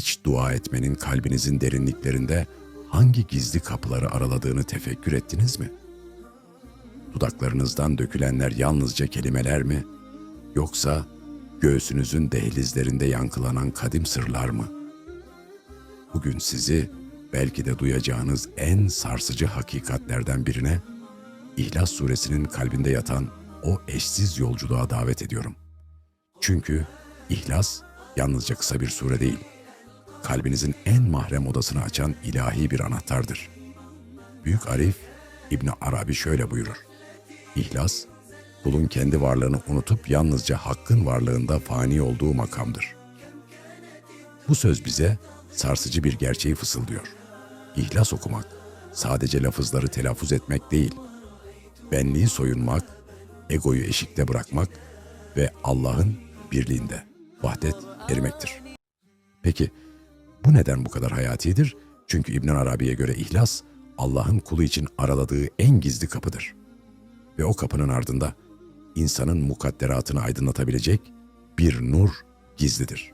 hiç dua etmenin kalbinizin derinliklerinde hangi gizli kapıları araladığını tefekkür ettiniz mi? Dudaklarınızdan dökülenler yalnızca kelimeler mi? Yoksa göğsünüzün dehlizlerinde yankılanan kadim sırlar mı? Bugün sizi belki de duyacağınız en sarsıcı hakikatlerden birine İhlas suresinin kalbinde yatan o eşsiz yolculuğa davet ediyorum. Çünkü İhlas yalnızca kısa bir sure değil, kalbinizin en mahrem odasını açan ilahi bir anahtardır. Büyük Arif İbn Arabi şöyle buyurur. İhlas, kulun kendi varlığını unutup yalnızca hakkın varlığında fani olduğu makamdır. Bu söz bize sarsıcı bir gerçeği fısıldıyor. İhlas okumak, sadece lafızları telaffuz etmek değil, benliği soyunmak, egoyu eşikte bırakmak ve Allah'ın birliğinde, vahdet erimektir. Peki, bu neden bu kadar hayatidir? Çünkü İbn Arabi'ye göre ihlas, Allah'ın kulu için araladığı en gizli kapıdır. Ve o kapının ardında insanın mukadderatını aydınlatabilecek bir nur gizlidir.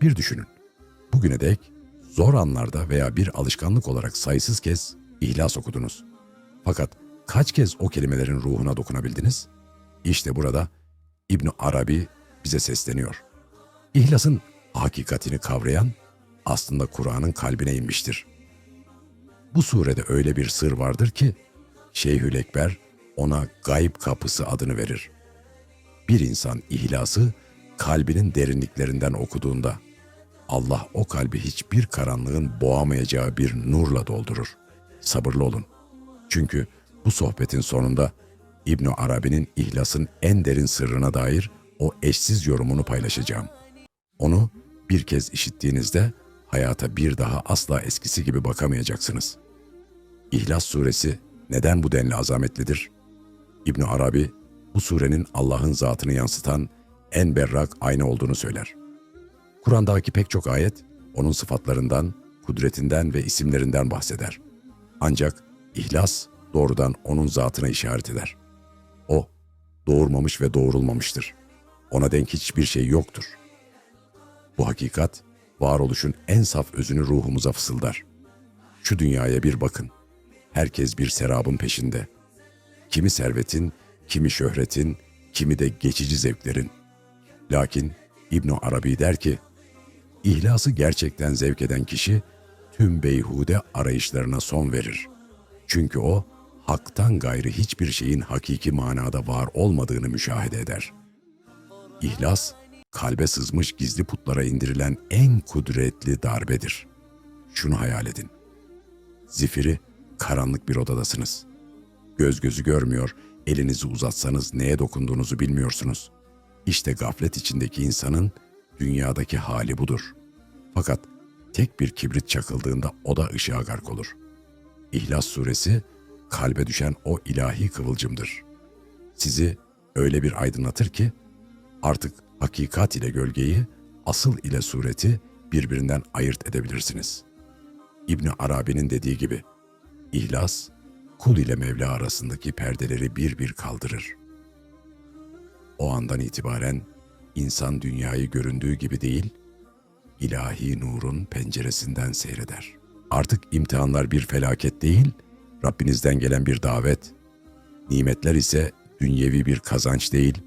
Bir düşünün. Bugüne dek zor anlarda veya bir alışkanlık olarak sayısız kez ihlas okudunuz. Fakat kaç kez o kelimelerin ruhuna dokunabildiniz? İşte burada İbn Arabi bize sesleniyor. İhlasın hakikatini kavrayan aslında Kur'an'ın kalbine inmiştir. Bu surede öyle bir sır vardır ki Şeyhül Ekber ona gayb kapısı adını verir. Bir insan ihlası kalbinin derinliklerinden okuduğunda Allah o kalbi hiçbir karanlığın boğamayacağı bir nurla doldurur. Sabırlı olun. Çünkü bu sohbetin sonunda İbn Arabi'nin ihlasın en derin sırrına dair o eşsiz yorumunu paylaşacağım. Onu bir kez işittiğinizde hayata bir daha asla eskisi gibi bakamayacaksınız. İhlas suresi neden bu denli azametlidir? İbn Arabi bu surenin Allah'ın zatını yansıtan en berrak ayna olduğunu söyler. Kur'an'daki pek çok ayet onun sıfatlarından, kudretinden ve isimlerinden bahseder. Ancak ihlas doğrudan onun zatına işaret eder. O doğurmamış ve doğurulmamıştır. Ona denk hiçbir şey yoktur. Bu hakikat varoluşun en saf özünü ruhumuza fısıldar. Şu dünyaya bir bakın. Herkes bir serabın peşinde. Kimi servetin, kimi şöhretin, kimi de geçici zevklerin. Lakin İbn Arabi der ki, İhlası gerçekten zevk eden kişi tüm beyhude arayışlarına son verir. Çünkü o haktan gayrı hiçbir şeyin hakiki manada var olmadığını müşahede eder. İhlas, kalbe sızmış gizli putlara indirilen en kudretli darbedir. Şunu hayal edin. Zifiri, karanlık bir odadasınız. Göz gözü görmüyor, elinizi uzatsanız neye dokunduğunuzu bilmiyorsunuz. İşte gaflet içindeki insanın dünyadaki hali budur. Fakat tek bir kibrit çakıldığında o da ışığa gark olur. İhlas suresi kalbe düşen o ilahi kıvılcımdır. Sizi öyle bir aydınlatır ki artık hakikat ile gölgeyi, asıl ile sureti birbirinden ayırt edebilirsiniz. İbni Arabi'nin dediği gibi, İhlas, kul ile Mevla arasındaki perdeleri bir bir kaldırır. O andan itibaren insan dünyayı göründüğü gibi değil, ilahi nurun penceresinden seyreder. Artık imtihanlar bir felaket değil, Rabbinizden gelen bir davet, nimetler ise dünyevi bir kazanç değil,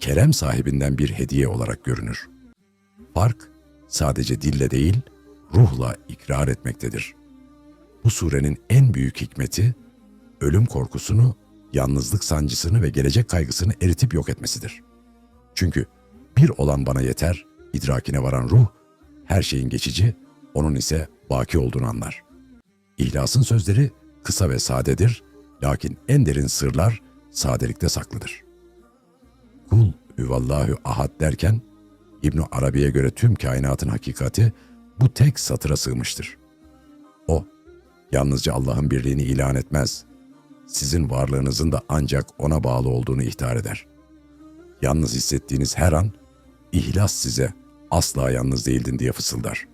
kerem sahibinden bir hediye olarak görünür. Fark sadece dille değil, ruhla ikrar etmektedir. Bu surenin en büyük hikmeti, ölüm korkusunu, yalnızlık sancısını ve gelecek kaygısını eritip yok etmesidir. Çünkü bir olan bana yeter, idrakine varan ruh, her şeyin geçici, onun ise baki olduğunu anlar. İhlasın sözleri kısa ve sadedir, lakin en derin sırlar sadelikte saklıdır. Kul hüvallahu ahad derken, İbn Arabi'ye göre tüm kainatın hakikati bu tek satıra sığmıştır. O, yalnızca Allah'ın birliğini ilan etmez, sizin varlığınızın da ancak ona bağlı olduğunu ihtar eder. Yalnız hissettiğiniz her an, ihlas size asla yalnız değildin diye fısıldar.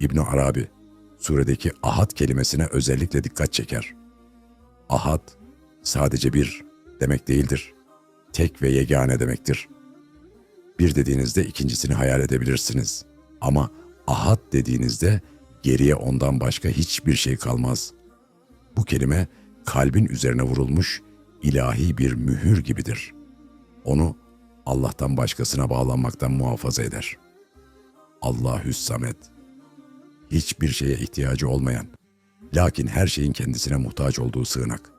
İbn Arabi, suredeki ahad kelimesine özellikle dikkat çeker. Ahad, sadece bir demek değildir. Tek ve yegane demektir. Bir dediğinizde ikincisini hayal edebilirsiniz. Ama ahad dediğinizde geriye ondan başka hiçbir şey kalmaz. Bu kelime kalbin üzerine vurulmuş ilahi bir mühür gibidir. Onu Allah'tan başkasına bağlanmaktan muhafaza eder. Allahüs Samet. Hiçbir şeye ihtiyacı olmayan, lakin her şeyin kendisine muhtaç olduğu sığınak.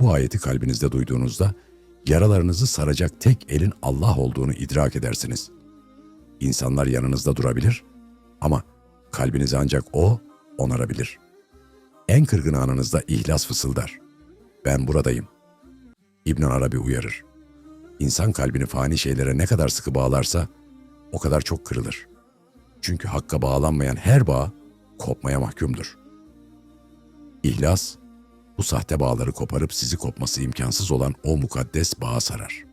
Bu ayeti kalbinizde duyduğunuzda yaralarınızı saracak tek elin Allah olduğunu idrak edersiniz. İnsanlar yanınızda durabilir ama kalbinizi ancak O onarabilir. En kırgın anınızda ihlas fısıldar. Ben buradayım. İbn Arabi uyarır. İnsan kalbini fani şeylere ne kadar sıkı bağlarsa o kadar çok kırılır. Çünkü hakka bağlanmayan her bağ kopmaya mahkumdur. İhlas, bu sahte bağları koparıp sizi kopması imkansız olan o mukaddes bağa sarar.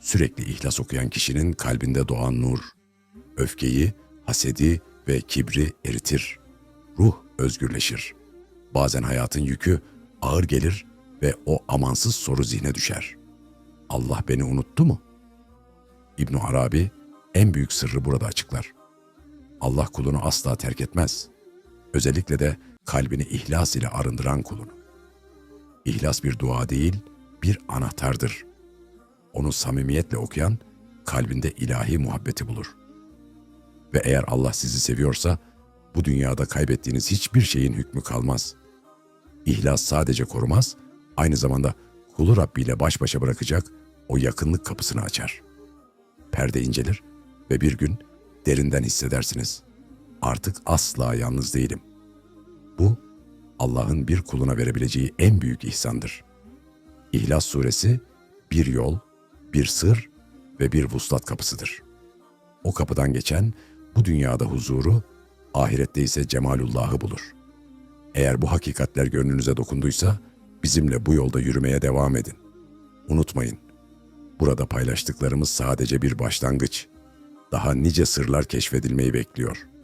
Sürekli ihlas okuyan kişinin kalbinde doğan nur, öfkeyi, hasedi ve kibri eritir. Ruh özgürleşir. Bazen hayatın yükü ağır gelir ve o amansız soru zihne düşer. Allah beni unuttu mu? İbn Arabi en büyük sırrı burada açıklar. Allah kulunu asla terk etmez. Özellikle de kalbini ihlas ile arındıran kulunu. İhlas bir dua değil, bir anahtardır. Onu samimiyetle okuyan kalbinde ilahi muhabbeti bulur. Ve eğer Allah sizi seviyorsa bu dünyada kaybettiğiniz hiçbir şeyin hükmü kalmaz. İhlas sadece korumaz, aynı zamanda kulu Rabbi ile baş başa bırakacak o yakınlık kapısını açar. Perde incelir ve bir gün derinden hissedersiniz. Artık asla yalnız değilim. Bu Allah'ın bir kuluna verebileceği en büyük ihsandır. İhlas suresi bir yol, bir sır ve bir vuslat kapısıdır. O kapıdan geçen bu dünyada huzuru, ahirette ise cemalullahı bulur. Eğer bu hakikatler gönlünüze dokunduysa bizimle bu yolda yürümeye devam edin. Unutmayın, burada paylaştıklarımız sadece bir başlangıç. Daha nice sırlar keşfedilmeyi bekliyor.''